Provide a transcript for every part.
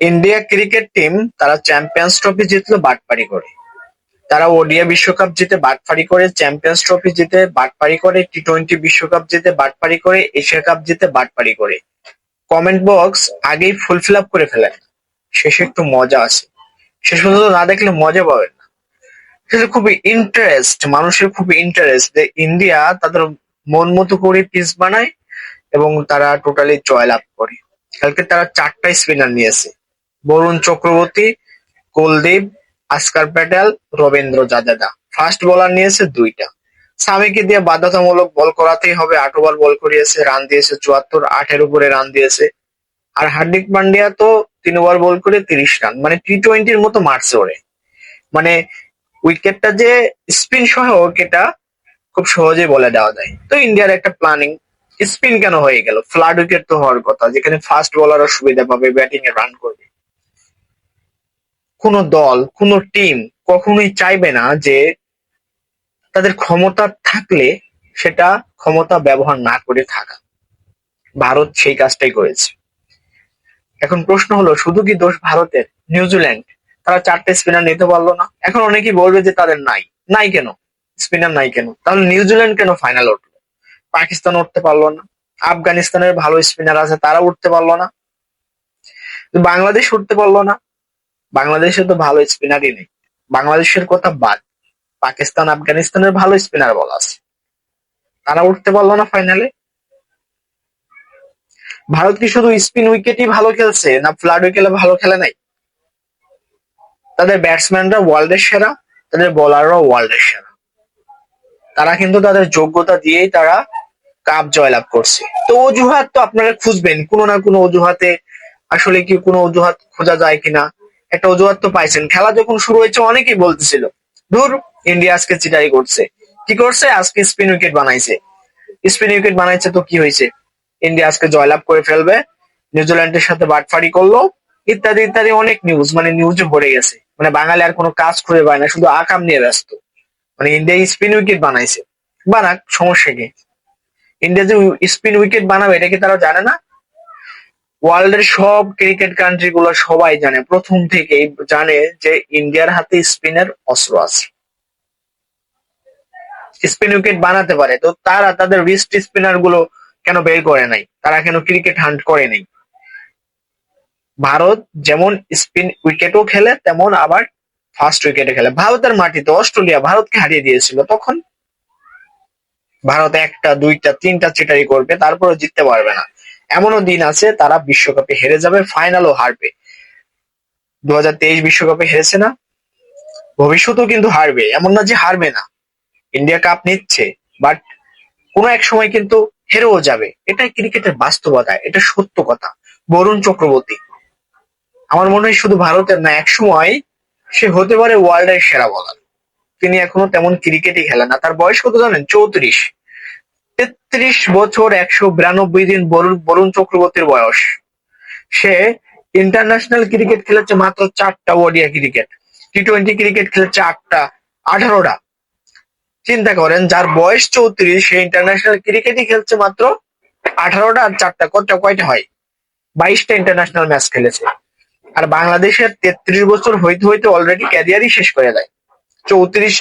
India cricket team তারা champions trophy জিতলো বাটপারি করে। তারা ওডিয়া বিশ্বকাপ জিতে বাটপারি করে, চ্যাম্পিয়ন্স ট্রফি জিতে বাটপারি করে টি টোয়েন্টি বিশ্বকাপ জিতে বাটপারি করে, এশিয়া কাপ জিতে বাটপারি করে। কমেন্ট বক্স আগেই ফুল ফিল আপ করে ফেলেন। শেষে একটু মজা আছে। শেষ পর্যন্ত না দেখলে মজা পাবেন না। আসলে খুবই ইন্টারেস্ট মানুষের খুবই ইন্টারেস্ট যে ইন্ডিয়া তাদের মন মতো করে পিস বানায় এবং তারা টোটালি জয়লাভ করে। কালকে তারা চারটা স্পিনার নিয়েছে। বরুণ চক্রবর্তী, কুলদীপ আস্কার প্যাটেল, রবীন্দ্র জাদেজা ফার্স্ট বোলার নিয়েছে দুইটা। সামিকে দিয়ে বাধ্যতামূলক বল করাতেই হবে। আট ওভার বল করিয়েছে, রান দিয়েছে চুয়াত্তর, আটের উপরে রান দিয়েছে। আর হার্দিক পান্ডিয়া তো তিন ওভার বল করে তিরিশ রান। মানে টি টোয়েন্টির মতো মারছে ওরে। মানে উইকেটটা যে স্পিন সহ এটা খুব সহজেই বলে দেওয়া যায়। তো ইন্ডিয়ার একটা প্ল্যানিং স্পিন কেন হয়ে গেল? ফ্লাড উইকেট তো হওয়ার কথা। যেখানে ফাস্ট বোলারও সুবিধা পাবে ব্যাটিং এ রান করবে। কোন দল, কোন টিম কখনোই চাইবে না যে তাদের ক্ষমতা থাকলে সেটা ক্ষমতা ব্যবহার না করে থাকা। ভারত সেই কাজটাই করেছে। এখন প্রশ্ন হলো, শুধু কি দোষ ভারতের? নিউজিল্যান্ড, তারা চারটে স্পিনার নিতে পারল না। এখন অনেকেই বলবে যে তাদের নাই। নাই কেন? স্পিনার নাই কেন? তাহলে নিউজিল্যান্ড কেন ফাইনাল উঠল? পাকিস্তান উঠতে পারল না। আফগানিস্তানের ভালো স্পিনার আছে, তারা উঠতে পারল না। বাংলাদেশ উঠতে পারল না। বাংলাদেশে তো ভালো স্পিনারই নেই। বাংলাদেশের কথা বাদ। পাকিস্তান, আফগানিস্তানের ভালো স্পিনার বল আছে। তারা উঠতে পারল না ফাইনালে ভারত কি শুধু স্পিন উইকেটই ভালো খেলছে, না ফ্লাড উইকেটে ভালো খেলে নাই? তাদের ব্যাটসম্যানরা ওয়ার্ল্ডের সেরা, তাদের বোলাররাও ওয়ার্ল্ডের সেরা। তারা কিন্তু তাদের যোগ্যতা দিয়েই তারা কাপ জয়লাভ করছে। তো অজুহাত তো আপনারা খুঁজবেন, কোনো না কোনো অজুহাতে। আসলে কি কোনো অজুহাত খোঁজা যায় কিনা? একটা অজুহাত তো পাইছেন। খেলা যখন শুরু হয়েছে, অনেকেই বলতেছিল, ধুর, ইন্ডিয়া আজকে চিটাই করছে। কি করছে? আজকে স্পিন উইকেট বানাইছে। স্পিন উইকেট বানাইছে তো কি হয়েছে? ইন্ডিয়া আজকে জয়লাভ করে ফেলবে। নিউজিল্যান্ডের সাথে বাটফারি করল। ইত্যাদি ইত্যাদি অনেক নিউজ মানে নিউজে ভরে গেছে। মানে বাঙালি আর কোনো কাজ খুঁজে পায় না, শুধু আকাম নিয়ে ব্যস্ত। মানে ইন্ডিয়া স্পিন উইকেট বানাইছে। বানাক, সমস্যা কি? ইন্ডিয়া যে স্পিন উইকেট বানাবে, এটা কি তারা জানে না? ওয়ার্ল্ডের সব ক্রিকেট কান্ট্রি গুলো সবাই জানে। প্রথম থেকেই জানে যে ইন্ডিয়ার হাতে স্পিনের অস্ত্র আছে। স্পিন উইকেট বানাতে পারে। তো তারা তাদের রিস্ট স্পিনারগুলো কেন বের করে নাই? তারা কেন ক্রিকেট হান্ট করে নাই? ভারত যেমন স্পিন উইকেটও খেলে, তেমন আবার ফার্স্ট উইকেটে খেলে। ভারতের মাটিতে অস্ট্রেলিয়া ভারতকে হারিয়ে দিয়েছিল তখন। ভারত একটা, দুইটা, তিনটা চিটারি করবে তারপরে জিততে পারবে না। এমনও দিন আছে তারা বিশ্বকাপে হেরে যাবে ফাইনালও হারবে। দু বিশ্বকাপে হেরেছে না? ভবিষ্যতেও কিন্তু হারবে, এমন না যে হারবে না। ইন্ডিয়া কাপ নিচ্ছে বাট কোনো এক সময় কিন্তু হেরেও যাবে। এটাই ক্রিকেটের বাস্তবতা, এটা সত্য কথা। বরুণ চক্রবর্তী, আমার মনে হয় শুধু ভারতের না, এক সময় সে হতে পারে ওয়ার্ল্ডের সেরা বলার তিনি এখনও তেমন ক্রিকেটই খেলেন না। তার বয়স কত জানেন? চৌত্রিশ। তেত্রিশ বছর একশো বিরানব্বই দিন বরুণ চক্রবর্তীর বয়স। সে ইন্টারন্যাশনাল ক্রিকেট খেলেছে মাত্র চারটা Odia cricket T twenty cricket খেলেছে আটটা, আঠারোটা। চিন্তা করেন, যার বয়স চৌত্রিশ, সে ইন্টারন্যাশনাল ক্রিকেটই খেলছে মাত্র আঠারোটা আর চারটা। কয়টা কয়টা হয়? বাইশটা ইন্টারন্যাশনাল ম্যাচ খেলেছে। আর বাংলাদেশের তেত্রিশ বছর হইতে হইতে অলরেডি ক্যারিয়ারই শেষ করে দেয়। চৌত্রিশ,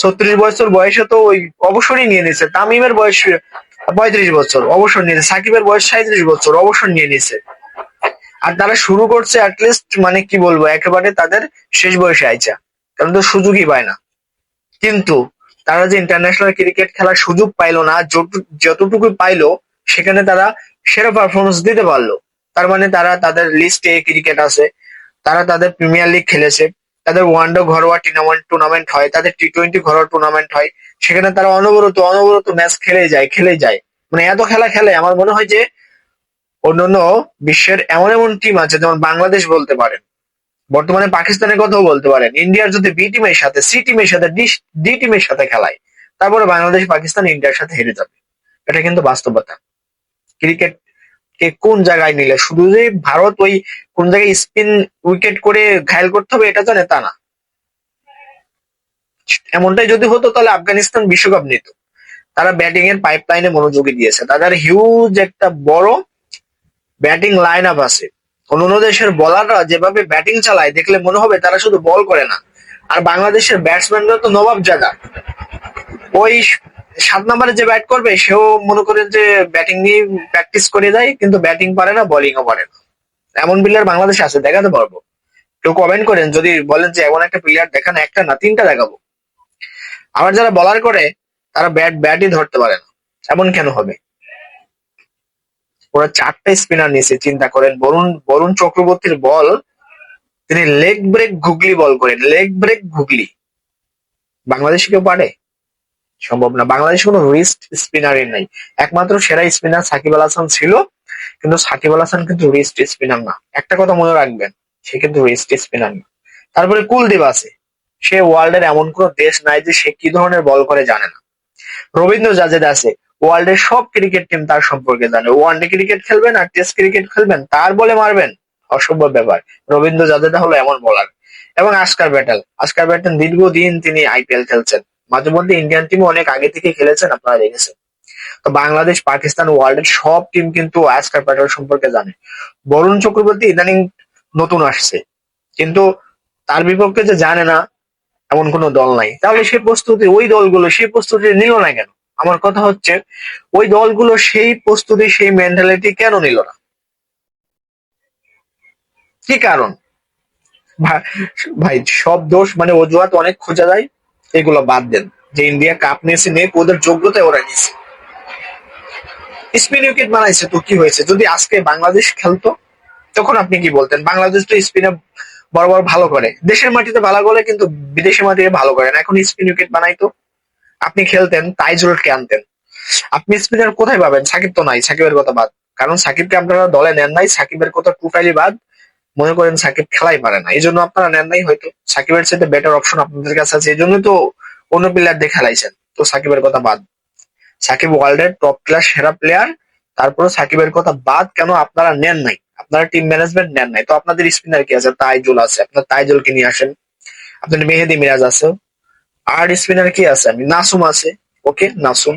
ছত্রিশ বছর বয়সে তো ওই অবসরই নিয়ে নিছে। তামিমের বয়স পঁয়ত্রিশ বছর, অবসর নিয়েছে সাকিবের বয়স সাঁত্রিশ বছর, অবসর নিয়ে নিছে। আর তারা শুরু করছে অ্যাটলিস্ট মানে কি বলব, একেবারে তাদের শেষ বয়সে আইচা কারণ তো সুযোগই পায় না। কিন্তু তারা যে ইন্টারন্যাশনাল ক্রিকেট খেলার সুযোগ পাইলো না যতটুকু পাইলো, সেখানে তারা সেরা পারফরমেন্স দিতে পারল। তার মানে তারা তাদের লিস্টে ক্রিকেট আছে, তারা তাদের প্রিমিয়ার লিগ খেলেছে। তাদের ওয়ানডে ঘরোয়া টুর্নামেন্ট টুর্নামেন্ট হয়, তাদের টি টোয়েন্টি ঘরোয়া টুর্নামেন্ট হয়, সেখানে তারা অনবরত অনবরত ম্যাচ খেলে যায় খেলে যায়। মানে এত খেলা খেলে, আমার মনে হয় যে অন্যান্য বিশ্বের এমন এমন টিম আছে, যেমন বাংলাদেশ বলতে পারেন। বর্তমানে পাকিস্তানের কথাও বলতে পারেন। ইন্ডিয়ার যদি বি টিমের সাথে সি টিমের সাথে ডি টিমের সাথে খেলায়, তারপরে বাংলাদেশ, পাকিস্তান ইন্ডিয়ার সাথে হেরে যাবে। এটা কিন্তু বাস্তবতা। ক্রিকেট কে কোন জায়গায় নিলে? শুধু যে ভারত ওই কোন জায়গায় স্পিন উইকেট করে ঘায়ল করতে হবে, এটা জানে তা না। এমনটাই যদি হতো, তাহলে আফগানিস্তান বিশ্বকাপ নিত। তারা ব্যাটিং এর পাইপ লাইনে মনোযোগী দিয়েছে। তাদের হিউজ একটা বড় ব্যাটিং লাইন আপ আছে। অন্য দেশের বলাররা যেভাবে ব্যাটিং চালায়, দেখলে মনে হবে তারা শুধু বল করে না। আর বাংলাদেশের ব্যাটসম্যানরা তো নবাব জাদা ওই সাত নম্বরে যে ব্যাট করবে, সেও মনে করেন যে ব্যাটিং নিয়ে প্র্যাকটিস করে দেয় কিন্তু ব্যাটিং পারে না বোলিংও পারে না। এমন প্লেয়ার বাংলাদেশে আছে, দেখাতে পারব। কেউ কমেন্ট করেন, যদি বলেন যে এমন একটা প্লেয়ার দেখান, একটা না, তিনটা দেখাবো। আবার যারা বলার করে, তারা ব্যাট ব্যাটই ধরতে পারে না। এমন কেন হবে? ওরা চারটা স্পিনার নিয়েছে, চিন্তা করেন। বরুণ বরুণ চক্রবর্তীর বল তিনি লেগ ব্রেক ঘুগলি বল করেন। Leg break ঘুগলি। বাংলাদেশ কেউ পারে? সম্ভব না। বাংলাদেশ কোনো রিস্ট স্পিনারই নাই। একমাত্র সেরা স্পিনার সাকিব আল হাসান ছিল, কিন্তু সাকিব আল হাসান কিন্তু রিস্ট স্পিনার না। একটা কথা মনে রাখবেন, সে কিন্তু রিস্ট স্পিনার না। তারপরে কুলদীপ আছে। সে ওয়ার্ল্ডের এমন কোন দেশ নাই যে সে কি ধরনের বল করে জানে না। রবীন্দ্র জাজেদ আছে। ওয়ার্ল্ডের সব ক্রিকেট টিম তার সম্পর্কে জানে। ওয়ানডে ক্রিকেট খেলবেন আর টেস্ট ক্রিকেট খেলবেন, তার বলে মারবেন। অসম্ভব ব্যাপার। রবীন্দ্র জাদেজা হলো এমন বলার এবং আস্কার ব্যাটেল। আস্কার ব্যাটেল দীর্ঘদিন তিনি আইপিএল খেলছেন। মাঝে মধ্যে ইন্ডিয়ান টিম অনেক আগে থেকে খেলেছেন আপনারা দেখেছেন। তো বাংলাদেশ, পাকিস্তান ওয়ার্ল্ডের সব টিম কিন্তু আস্কার প্যাটেল সম্পর্কে জানে। বরুণ চক্রবর্তী ইদানিং নতুন আসছে। কিন্তু তার বিপক্ষে যে জানে না, এমন কোনো দল নাই। তাহলে সেই প্রস্তুতি ওই দলগুলো, সেই প্রস্তুতি নিল না কেন? আমার কথা হচ্ছে, ওই দলগুলো সেই প্রস্তুতি, সেই মেন্টালিটি কেন নিল না? কি কারণ? ভাই, সব দোষ মানে অজুহাত অনেক খোঁজা যায়। এগুলো বাদ দেন। যে ইন্ডিয়া কাপ নিয়েছে নেই ওদের যোগ্যতায় ওরা নিয়েছে স্পিন উইকেট বানাইছে, তো কি হয়েছে? যদি আজকে বাংলাদেশ খেলতো, তখন আপনি কি বলতেন? বাংলাদেশ তো স্পিনে বড় ভালো করে। দেশের মাটিতে ভালো করে, কিন্তু বিদেশের মাটিতে ভালো করে না। এখন স্পিন উইকেট বানাইতো। আপনি খেলতেন তাইজুলকে আনতেন। আপনি স্পিনার কোথায় পাবেন? সাকিব তো নাই, সাকিবের কথা বাদ। কারণ সাকিবকে আপনারা দলে নেন নাই, সাকিবের কথা টোটালি বাদ। মনে করেন সাকিব খেলাই পারে না। এই জন্য আপনারা নেন নাই হয়তো। সাকিবের সাথে বেটার অপশন আপনাদের কাছে আছে। এই জন্য তো অন্য প্লেয়ার দিয়ে খেলাইছেন। তো সাকিবের কথা বাদ। সাকিব ওয়ার্ল্ডের টপ ক্লাস সেরা প্লেয়ার তারপরে সাকিবের কথা বাদ কেন আপনারা নেন নাই? আপনারা টিম ম্যানেজমেন্ট নেন নাই। তো আপনাদের স্পিনার কি আছে? তাইজুল আছে। আপনার তাইজুলকে নিয়ে আসেন। আপনার মেহেদি মিরাজ আছে। আর স্পিনার কি আছে? আমি নাসুম আছে। ওকে, নাসুম।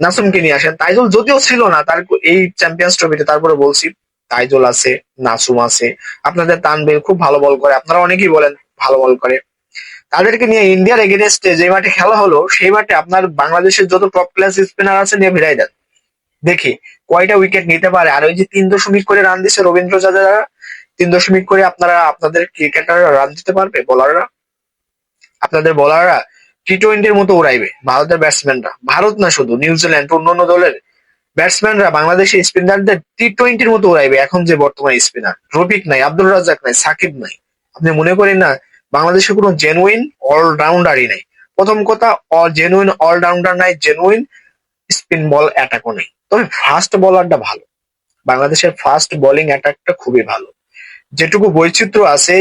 নাসুমকে নিয়ে আসেন। তাইজুল যদিও ছিল না, তার এই চ্যাম্পিয়ন্স ট্রফিতে তারপরে বলছি। তাইজুল আছে, নাসুম আছে। আপনাদের তানবির খুব ভালো বল করে। আপনারা অনেকেই বলেন ভালো বল করে। তাদেরকে নিয়ে ইন্ডিয়ার এগেনস্টে যে মাঠে খেলা হলো, সেই মাঠে আপনার বাংলাদেশের যত টপ ক্লাস স্পিনার আছে নিয়ে ভিড়াই দেন। দেখি, কয়টা উইকেট নিতে পারে? আর ওই যে তিন দশমিক করে রান দিছে রবীন্দ্র জাদেজা তিন দশমিক করে আপনারা, আপনাদের ক্রিকেটাররা রান দিতে পারবে বোলাররা আপনাদের বোলাররা টি টোয়েন্টির মতো উড়াইবে, ভারতের ব্যাটসম্যানরা ভারত না শুধু, নিউজিল্যান্ড, অন্যান্য দলের ব্যাটসম্যানরা বাংলাদেশি স্পিনারদের টি টোয়েন্টির মতো উড়াইবে, এখন যে বর্তমানে স্পিনার রফিক নাই আব্দুল রাজাক নাই, সাকিব নাই। আপনি মনে করেন না, বাংলাদেশে কোনো জেনুইন অলরাউন্ডারই নাই। প্রথম কথা জেনুইন অলরাউন্ডার নাই জেনুইন স্পিন বল অ্যাটাকও নেই। তবে ফাস্ট বলারটা ভালো। বাংলাদেশের ফাস্ট বোলিং অ্যাটাকটা খুবই ভালো। যেটুকু বৈচিত্র্য আছে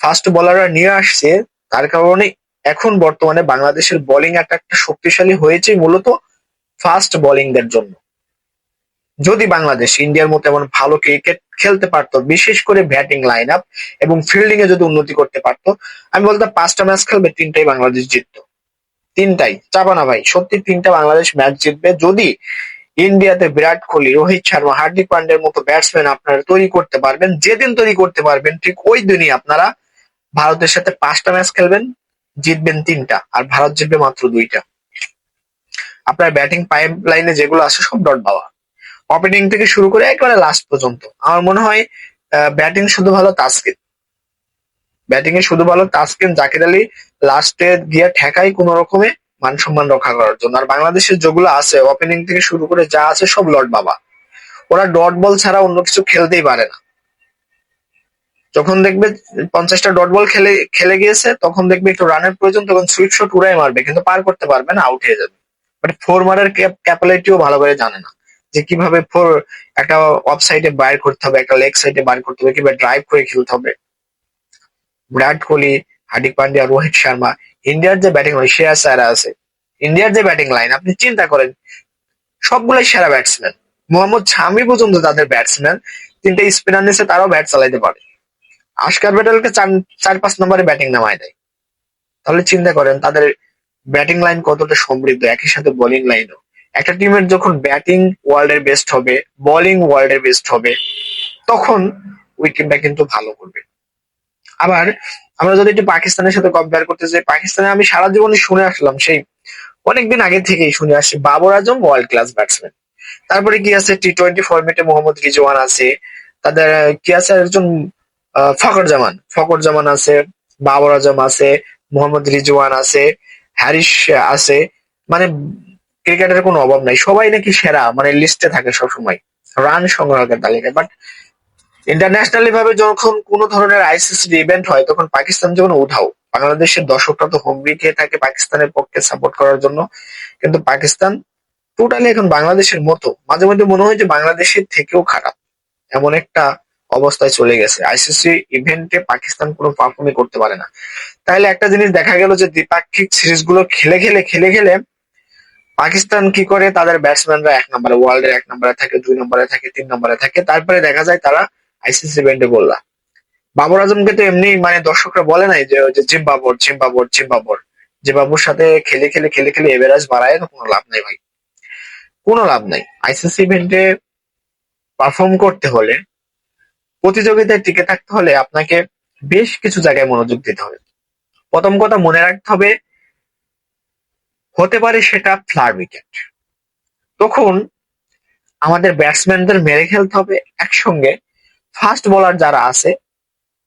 ফাস্ট বলাররা নিয়ে আসছে, তার কারণে এখন বর্তমানে বাংলাদেশের বোলিং অ্যাটাকটা শক্তিশালী হয়েছে মূলত ফাস্ট বোলিংদের জন্য। যদি বাংলাদেশ ইন্ডিয়ার মতো এমন ভালো ক্রিকেট খেলতে পারতো, বিশেষ করে ব্যাটিং লাইন আপ এবং ফিল্ডিং এ যদি উন্নতি করতে পারতো, আমি বলতাম পাঁচটা ম্যাচ খেলবে, তিনটাই বাংলাদেশ জিততো। তিনটাই। চাপা না ভাই, সত্যি তিনটা বাংলাদেশ ম্যাচ জিতবে। যদি ইন্ডিয়াতে বিরাট কোহলি, রোহিত শর্মা, হার্দিক পান্ডের মতো ব্যাটসম্যান আপনারা তৈরি করতে পারবেন, যেদিন তৈরি করতে পারবেন, ঠিক ওই দিনই আপনারা ভারতের সাথে পাঁচটা ম্যাচ খেলবেন, জিতবেন তিনটা, আর ভারত জিতবে মাত্র দুইটা। আপনার ব্যাটিং পাইপ লাইনে যেগুলো আছে, সব ডট বাবা। ওপেনিং থেকে শুরু করে একেবারে লাস্ট পর্যন্ত। আমার মনে হয় ব্যাটিং শুধু ভালো তাসকিন। ব্যাটিং এ শুধু ভালো তাসকিন, জাকির আলী লাস্টে গিয়ে ঠেকাই কোন রকমে মান সম্মান রক্ষা করার জন্য। আর বাংলাদেশের যেগুলো আছে ওপেনিং থেকে শুরু করে যা আছে সব লর্ড বাবা। ওরা ডট বল ছাড়া অন্য কিছু খেলতেই পারে না। যখন দেখবে পঞ্চাশটা ডট বল খেলে খেলে গিয়েছে, তখন দেখবে একটু রানের প্রয়োজন, তখন সুইট শট উড়াই মারবে, কিন্তু পার করতে পারবে না আউট হয়ে যাবে। বাট ফোর মারার ক্যাপাবিলিটিও ভালো করে জানে না। যে কীভাবে ফোর একটা অফ সাইডে বাইর করতে হবে, একটা লেগ সাইডে বাইর করতে হবে কীভাবে ড্রাইভ করে খেলতে হবে। বিরাট কোহলি, হার্দিক পান্ডিয়া, রোহিত শর্মা, ইন্ডিয়ার যে ব্যাটিং লাইন শ্রেয়া সারা আছে। ইন্ডিয়ার যে ব্যাটিং লাইন আপনি চিন্তা করেন, সবগুলাই সেরা ব্যাটসম্যান মোহাম্মদ শামি পর্যন্ত তাদের ব্যাটসম্যান তিনটে স্পিনার নিচে তারাও ব্যাট চালাইতে পারে। আশকার ব্যাটেলকে চার পাঁচ নম্বরে ব্যাটিং নামায় দেয়। তাহলে চিন্তা করেন, তাদের ব্যাটিং লাইন কতটা সমৃদ্ধ, একই সাথে বোলিং লাইনও একটা টিমের যখন ব্যাটিং ওয়ার্ল্ডের বেস্ট হবে বোলিং ওয়ার্ল্ডের বেস্ট হবে, তখন ওই টিমটা কিন্তু ভালো করবে। আবার আমরা যদি একটু পাকিস্তানের সাথে কম্পেয়ার করতে চাই পাকিস্তানে আমি সারা জীবনে শুনে আসলাম সেই, অনেকদিন আগে থেকেই শুনে আসছি Babar Azam world class batsman তারপরে কি আছে টি টোয়েন্টি ফরম্যাটে মোহাম্মদ রিজওয়ান আছে, তাদের, কি আছে একজন ফখর জামান ফখর জামান আছে, বাবর আজম আছে, মোহাম্মদ রিজওয়ান আছে, হ্যারিস আছে মানে ক্রিকেটের কোনো অভাব নাই। সবাই নাকি সেরা মানে লিস্টে থাকে সবসময়। রান সংগ্রহের তালিকায়। বাট ইন্টারন্যাশনালি ভাবে যখন কোন ধরনের আইসিসি ইভেন্ট হয়, তখন পাকিস্তান যখন উঠাও বাংলাদেশের দর্শকরা তো হুমড়ি খেয়ে থাকে পাকিস্তানের পক্ষে সাপোর্ট করার জন্য। কিন্তু পাকিস্তান টোটালি এখন বাংলাদেশের মতো। মাঝে মধ্যে মনে হয় যে বাংলাদেশের থেকেও খারাপ। এমন একটা অবস্থায় চলে গেছে। আইসিসি ইভেন্টে পাকিস্তান কোনো পারফর্মই করতে পারে না। তাহলে একটা জিনিস দেখা গেল যে দ্বিপাক্ষিক সিরিজগুলো খেলে খেলে খেলে খেলে পাকিস্তান কি করে? তাদের ব্যাটসম্যানরা এক নম্বরে ওয়ার্ল্ডের এক নম্বরে থাকে, দুই নম্বরে থাকে, তিন নম্বরে থাকে। তারপরে দেখা যায় তারা আইসিসি ইভেন্টে গোল্লা বাবর আজমকে তো এমনি মানে দর্শকরা বলে নাই যে জিম্বাবর জিম্বাবর জিম্বাবর। জিম্বাবুর সাথে খেলে খেলে খেলে খেলে এভারেজ বাড়ায়, তো কোনো লাভ নাই ভাই। কোনো লাভ নাই। আইসিসি ইভেন্টে পারফর্ম করতে হলে, প্রতিযোগিতায় টিকে থাকতে হলে আপনাকে বেশ কিছু জায়গায় মনোযোগ দিতে হবে। প্রথম কথা মনে রাখতে হবে হতে পারে সেটা ফ্লার উইকেট তখন আমাদের ব্যাটসম্যানদের মেরে খেলতে হবে। একসঙ্গে ফাস্ট বোলার যারা আছে,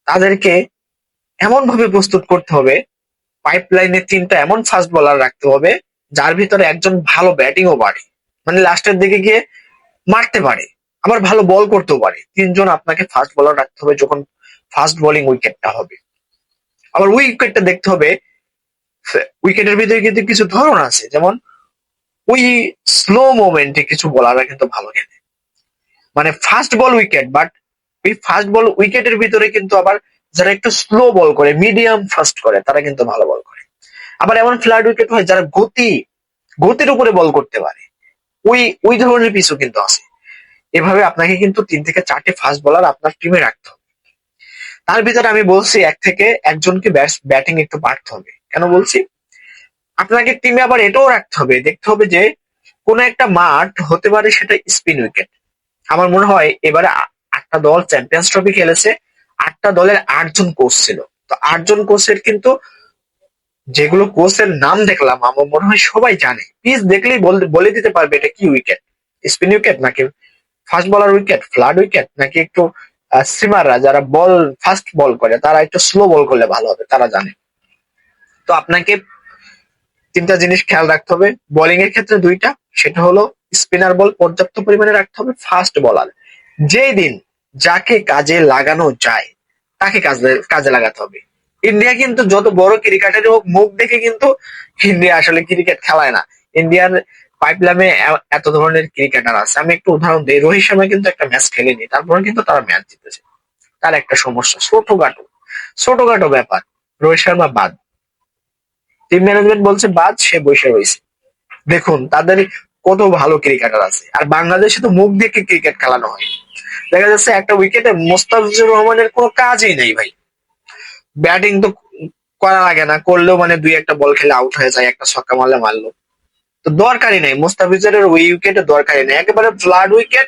তাদেরকে এমন ভাবে প্রস্তুত করতে হবে পাইপ পাইপলাইনে তিনটা এমন ফাস্ট বলার রাখতে হবে, যার ভিতরে একজন ভালো ব্যাটিংও পারে। মানে লাস্টের দিকে গিয়ে মারতে পারে, আবার ভালো বল করতেও পারে। তিনজন আপনাকে ফাস্ট বলার রাখতে হবে যখন ফাস্ট বোলিং উইকেটটা হবে। আবার উইকেটটা দেখতে হবে উইকেটের ভিতরে কিন্তু কিছু ধরন আছে, যেমন ওই স্লো মোমেন্টে কিছু বোলাররা কিন্তু ভালো খেলে। মানে ফাস্ট বল উইকেট বাট ওই ফাস্ট বল উইকেটের ভিতরে কিন্তু আবার যারা একটু স্লো বল করে মিডিয়াম ফাস্ট করে, তারা কিন্তু ভালো বল করে। আবার এমন ফ্ল্যাট উইকেট হয় যারা গতি, গতির উপরে বল করতে পারে। ওই ওই ধরনের পিছু কিন্তু আছে। এভাবে আপনাকে কিন্তু তিন থেকে চারটে ফাস্ট বলার আপনার টিমে রাখতে হবে। তার ভিতরে আমি বলছি, এক থেকে একজনকে ব্যাটিং একটু বাড়তে হবে। কেন বলছি? আপনাকে টিমে আবার এটাও রাখতে হবে, দেখতে হবে যে কোন একটা মাঠ হতে পারে সেটা স্পিন উইকেট আমার মনে হয় এবারে আটটা দল চ্যাম্পিয়ন্স ট্রফি খেলেছে, আটটা দলের আটজন কোচ ছিল। তো আটজন কোচের কিন্তু যেগুলো কোচের নাম দেখলাম, আমার মনে হয় সবাই জানে। পিচ দেখলেই বল- দিতে পারবে এটা কি উইকেট স্পিন উইকেট নাকি fast bowler wicket flat wicket নাকি একটু সিমাররা যারা বল ফাস্ট বল করে, তারা একটু স্লো বল করলে ভালো হবে, তারা জানে। তো আপনাকে তিনটা জিনিস খেয়াল রাখতে হবে। বোলিং এর ক্ষেত্রে দুইটা, সেটা হলো স্পিনার বল পর্যাপ্ত পরিমাণে রাখতে হবে ফাস্ট বলার যেই দিন যাকে কাজে লাগানো যায়, তাকে কাজে কাজে লাগাতে হবে। ইন্ডিয়া কিন্তু যত বড় ক্রিকেটার হোক, মুখ দেখে কিন্তু ইন্ডিয়া আসলে ক্রিকেট খেলায় না। ইন্ডিয়ার পাইপলামে এত ধরনের ক্রিকেটার আছে। আমি একটু উদাহরণ দিই। রোহিত শর্মা কিন্তু একটা ম্যাচ খেলেনি তারপরে কিন্তু তারা ম্যাচ জিতেছে। তার একটা সমস্যা, ছোটখাটো ছোটখাটো ব্যাপার। রোহিত শর্মা বাদ। টিম ম্যানেজমেন্ট বলছে, বাদ, সে বসে রয়েছে। দেখুন, তাদের কত ভালো ক্রিকেটার আছে। আর বাংলাদেশে তো মুখ দেখে ক্রিকেট খেলানো হয়? দেখা যাচ্ছে একটা উইকেটে মোস্তাফিজুর রহমানের কোনো কাজই নেই ভাই। ব্যাটিং তো করা লাগে না, করলেও মানে দুই একটা বল খেলে আউট হয়ে যায়, একটা ছক্কা মারলে মারলো। তো দরকারই নেই, মোস্তাফিজুরের ওই উইকেটে দরকারই নেই। একেবারে ফ্লাড উইকেট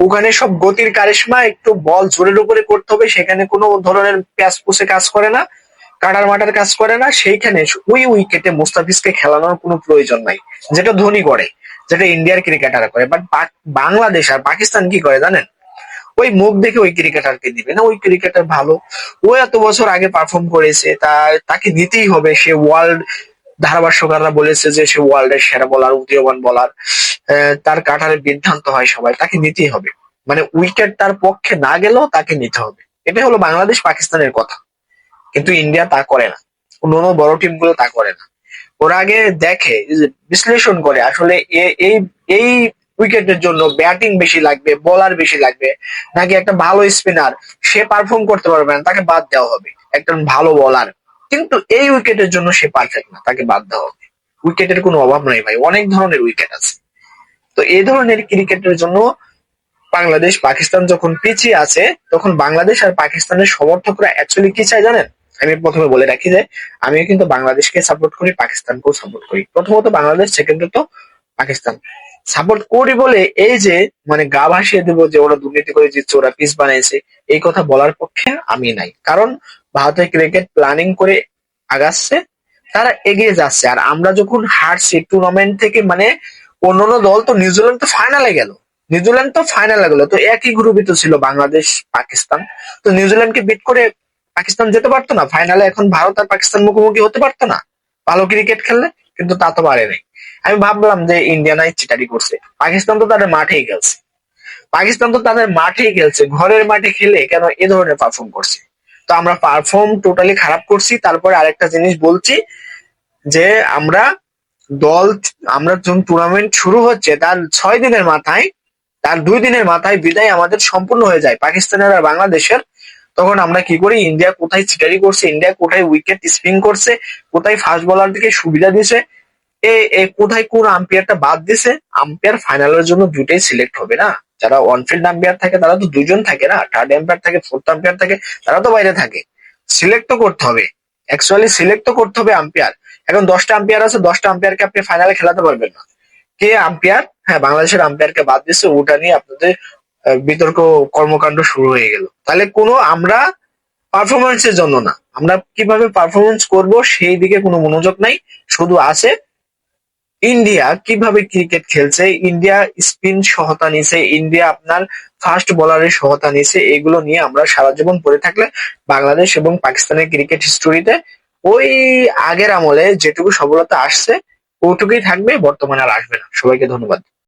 ওখানে সব গতির কারিশমা, একটু বল জোরের উপরে করতে হবে, সেখানে কোনো ধরনের প্যাচ পুষে কাজ করে না। কাটার মাটার কাজ করে না, সেইখানে ওই উইকেটে মুস্তাফিজকে খেলানোর কোনো প্রয়োজন নাই, যেটা ধোনি করে, যেটা ইন্ডিয়ার ক্রিকেটাররা করে। বাট বাংলাদেশ আর পাকিস্তান কি করে জানেন? ওই মুখ দেখে ওই ক্রিকেটারকে দিবে না, ওই ক্রিকেটার ভালো। ও এত বছর আগে পারফর্ম করেছে, তা, তাকে নিতেই হবে। সে ওয়ার্ল্ড ধারাভাষ্যকাররা বলেছে যে সে ওয়ার্ল্ডের সেরা বলার উদীয়মান বলার তার কাটারে বিভ্রান্ত হয় সবাই, তাকে নিতেই হবে। মানে উইকেট তার পক্ষে না গেলেও তাকে নিতে হবে। এটাই হলো বাংলাদেশ পাকিস্তানের কথা। কিন্তু ইন্ডিয়া তা করে না। অন্য বড় টিমগুলো তা করে না। ওরা আগে দেখে বিশ্লেষণ করে, আসলে এই এই উইকেটের জন্য ব্যাটিং বেশি লাগবে বোলার বেশি লাগবে, নাকি একটা ভালো স্পিনার সে পারফর্ম করতে পারবে না, তাকে বাদ দেওয়া হবে। একজন ভালো বোলার কিন্তু এই উইকেটের জন্য সে পারফেক্ট না, তাকে বাদ দেওয়া হবে। উইকেটের কোনো অভাব নাই ভাই, অনেক ধরনের উইকেট আছে। তো এই ধরনের ক্রিকেটের জন্য বাংলাদেশ পাকিস্তান যখন পিছিয়ে আছে, তখন বাংলাদেশ আর পাকিস্তানের সমর্থকরা অ্যাকচুয়ালি কি চায় জানেন? আমি প্রথমে বলে রাখি যে, আমিও কিন্তু বাংলাদেশকে সাপোর্ট করি, পাকিস্তানকেও সাপোর্ট করি। প্রথমত বাংলাদেশ, সেকেন্ডত পাকিস্তান। সাপোর্ট করি বলে এই যে মানে গা ভাসিয়ে দেবো যে ওরা দুর্নীতি করে জিতছে ওরা পিস বানাইছে, এই কথা বলার পক্ষে আমি নাই। কারণ ভারতের ক্রিকেট প্ল্যানিং করে আগাচ্ছে, তারা এগিয়ে যাচ্ছে। আর আমরা যখন হারছি টুর্নামেন্ট থেকে মানে অন্যান্য দল তো নিউজিল্যান্ড তো ফাইনালে গেল। নিউজিল্যান্ড তো ফাইনালে গেল। তো একই গ্রুপে তো ছিল বাংলাদেশ, পাকিস্তান। তো নিউজিল্যান্ডকে বিট করে পাকিস্তান যেতে পারতো না ফাইনালে এখন ভারত আর পাকিস্তান মুখোমুখি হতে পারতো না। ভালো ক্রিকেট খেললে, কিন্তু তা তো পারে নাই। আমি ভাবলাম যে ইন্ডিয়ানাই চিটারি করছে। পাকিস্তান তো তাদের মাঠেই খেলছে। পাকিস্তান তো তাদের মাঠেই খেলছে। ঘরের মাঠে খেলে কেন এ ধরনের পারফর্ম করছে? তো আমরা পারফর্ম টোটালি খারাপ করছি। তারপরে আরেকটা জিনিস বলছি যে, আমরা দল, আমরা যখন টুর্নামেন্ট শুরু হচ্ছে, তার ছয় দিনের মাথায়, তার দুই দিনের মাথায় বিদায় আমাদের সম্পূর্ণ হয়ে যায়। পাকিস্তানের আর বাংলাদেশের তখন আমরা কি করি? ইন্ডিয়া কোথায় চিটারি করছে? ইন্ডিয়া কোথায় উইকেট স্পিন করছে? কোথায় ফাস্ট বোলার দিকে সুবিধা দিছে এ কোথায় কোন আম্পায়ারটা বাদ দিছে আম্পায়ার ফাইনালের জন্য দুইটাই সিলেক্ট হবে না? যারা অনফিল্ড আম্পায়ার থাকে, তারা তো দুজন থাকে না? থার্ড আম্পায়ার থাকে ফোর্থ আম্পায়ার থাকে, তারা তো বাইরে থাকে। সিলেক্ট তো করতে হবে। অ্যাকচুয়ালি সিলেক্ট তো করতে হবে আম্পায়ার এখন দশটা আম্পায়ার আছে, দশটা আম্পায়ারকে আপনি ফাইনালে খেলাতে পারবেন না। কে আম্পায়ার হ্যাঁ বাংলাদেশের আম্পায়ারকে বাদ দিচ্ছে ওটা নিয়ে আপনাদের বিতর্ক কর্মকাণ্ড শুরু হয়ে গেল। তাহলে কোনো আমরা পারফরমেন্সের জন্য না। আমরা কীভাবে পারফরমেন্স করব সেই দিকে কোনো মনোযোগ নাই। শুধু আছে ইন্ডিয়া কীভাবে ক্রিকেট খেলছে, ইন্ডিয়া স্পিন সহতা নিছে, ইন্ডিয়া আপনার ফাস্ট বোলারের সহতা নিছে, এগুলো নিয়ে আমরা সারা জীবন পড়ে থাকলে বাংলাদেশ এবং পাকিস্তানের ক্রিকেট হিস্টোরিতে ওই আগের আমলে যেটুকু সফলতা আসছে, ওটুকুই থাকবে, বর্তমানে আর আসবে না। সবাইকে ধন্যবাদ।